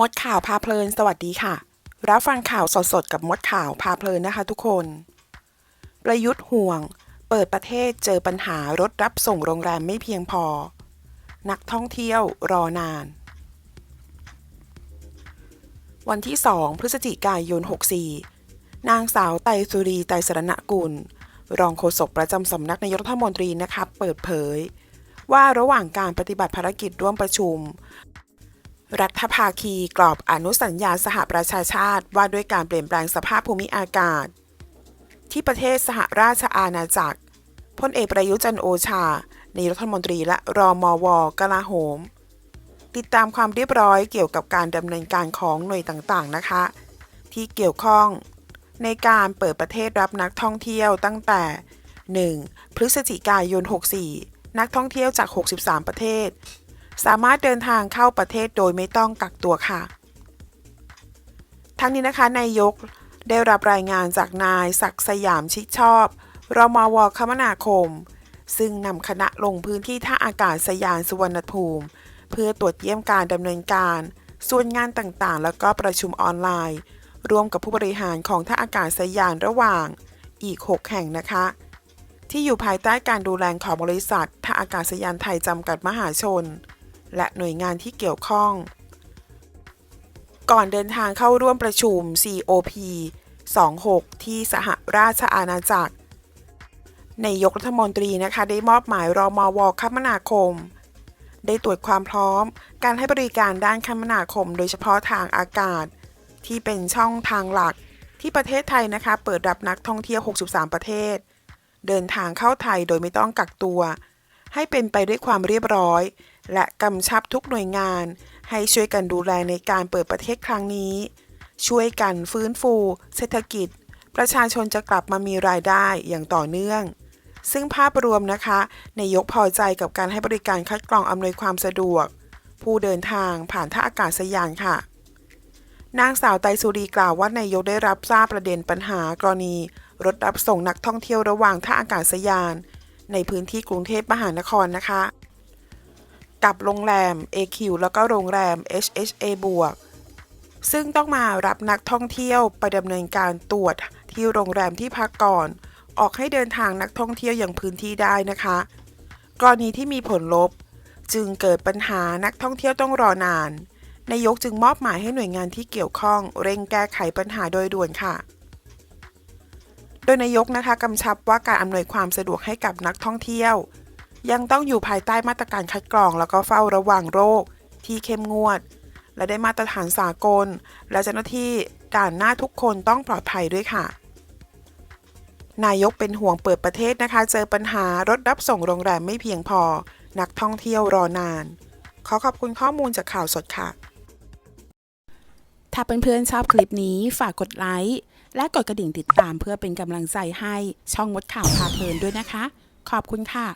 มดข่าวพาเพลิน สวัสดีค่ะ รับฟังข่าวสดๆ กับมดข่าวพาเพลินนะคะทุกคน ประยุทธ์ห่วง เปิดประเทศเจอปัญหารถรับส่งโรงแรมไม่เพียงพอ นักท่องเที่ยวรอนาน วันที่ 2 พฤศจิกายน 64 นางสาวไตรสุรีไตรสรณกุล รองโฆษกประจำสำนักนายกรัฐมนตรีนะคะเปิดเผย ว่าระหว่างการปฏิบัติภารกิจร่วมประชุม รัฐภาคีกรอบอนุสัญญาสหประชาชาติว่าด้วยการเปลี่ยนแปลงสภาพภูมิอากาศ ที่ประเทศสหราชอาณาจักรพลเอกประยุจันโอชานายรัฐมนตรีและรอมวกลาโหม ติดตามความเรียบร้อยเกี่ยวกับการดำเนินการของหน่วยต่างๆนะคะ ที่เกี่ยวข้องในการเปิดประเทศรับนักท่องเที่ยวตั้งแต่ 1. พฤศจิกายน 64 นักท่องเที่ยวจาก 63 ประเทศ สามารถเดินทางเข้าประเทศโดยไม่ต้องกักตัวค่ะ ทั้งนี้นะคะนายกได้รับรายงานจากนายศักสยามชิดชอบรมวคมนาคม ซึ่งนำคณะลงพื้นที่ท่าอากาศยานสุวรรณภูมิ เพื่อตรวจเยี่ยมการดำเนินการ ส่วนงานต่างๆ แล้วก็ประชุมออนไลน์ ร่วมกับผู้บริหารของท่าอากาศยานระหว่างอีก 6 แห่งนะคะ ที่อยู่ภายใต้การดูแลของบริษัทท่าอากาศยานไทยจำกัดมหาชน และหน่วยงานที่เกี่ยวข้อง ก่อนเดินทางเข้าร่วมประชุม COP 26 ที่สหราชอาณาจักรนายกรัฐมนตรีนะคะได้มอบหมายรอมวคมนาคม ได้ตรวจความพร้อม การให้บริการด้านคมนาคม โดยเฉพาะทางอากาศ ที่เป็นช่องทางหลัก ที่ประเทศไทยนะคะ เปิดรับนักท่องเที่ยว 63 ประเทศ เดินทางเข้าไทยโดยไม่ต้องกักตัว ให้เป็นไปด้วยความเรียบร้อย และกำชับทุกหน่วยงาน ให้ช่วยกันดูแลในการเปิดประเทศครั้งนี้ ช่วยกันฟื้นฟู เศรษฐกิจ ประชาชนจะกลับมามีรายได้อย่างต่อเนื่อง ซึ่งภาพรวมนะคะนายกพอใจกับการให้บริการคัดกรองอำนวยความสะดวก ผู้เดินทางผ่านท่าอากาศยานค่ะนางสาวไตรสุรีกล่าวว่านายกได้รับทราบประเด็นปัญหากรณี รถรับส่งนักท่องเที่ยวระหว่างท่าอากาศยาน ในพื้นที่กรุงเทพมหานครนะคะ กับโรงแรม AQ แล้วก็โรงแรม HHA บวกซึ่งต้องมารับนักท่องเที่ยวไปดำเนินการตรวจที่โรงแรมที่พักก่อน ออกให้เดินทางนักท่องเที่ยวอย่างพื้นที่ได้นะคะ กรณีที่มีผลลบ จึงเกิดปัญหานักท่องเที่ยวต้องรอนาน นายกจึงมอบหมายให้หน่วยงานที่เกี่ยวข้อง เร่งแก้ไขปัญหาโดยด่วนค่ะ โดยนายกนะคะกำชับว่าการอำนวยความสะดวกให้กับนักท่องเที่ยว ยังต้องอยู่ภายใต้มาตรการคัดกรองแล้วก็เฝ้าระวังโรคที่เข้มงวด และได้มาตรฐานสากล และเจ้าหน้าที่ด่านหน้าทุกคนต้องปลอดภัยด้วยค่ะ นายกเป็นห่วงเปิดประเทศนะคะ เจอปัญหารถรับส่งโรงแรมไม่เพียงพอ นักท่องเที่ยวรอนาน ขอขอบคุณข้อมูลจากข่าวสดค่ะ ถ้าเพื่อนๆชอบคลิปนี้ฝากกดไลค์และกดกระดิ่งติดตามเพื่อเป็นกำลังใจให้ช่องมดข่าวพาเพลินด้วยนะคะ ขอบคุณค่ะ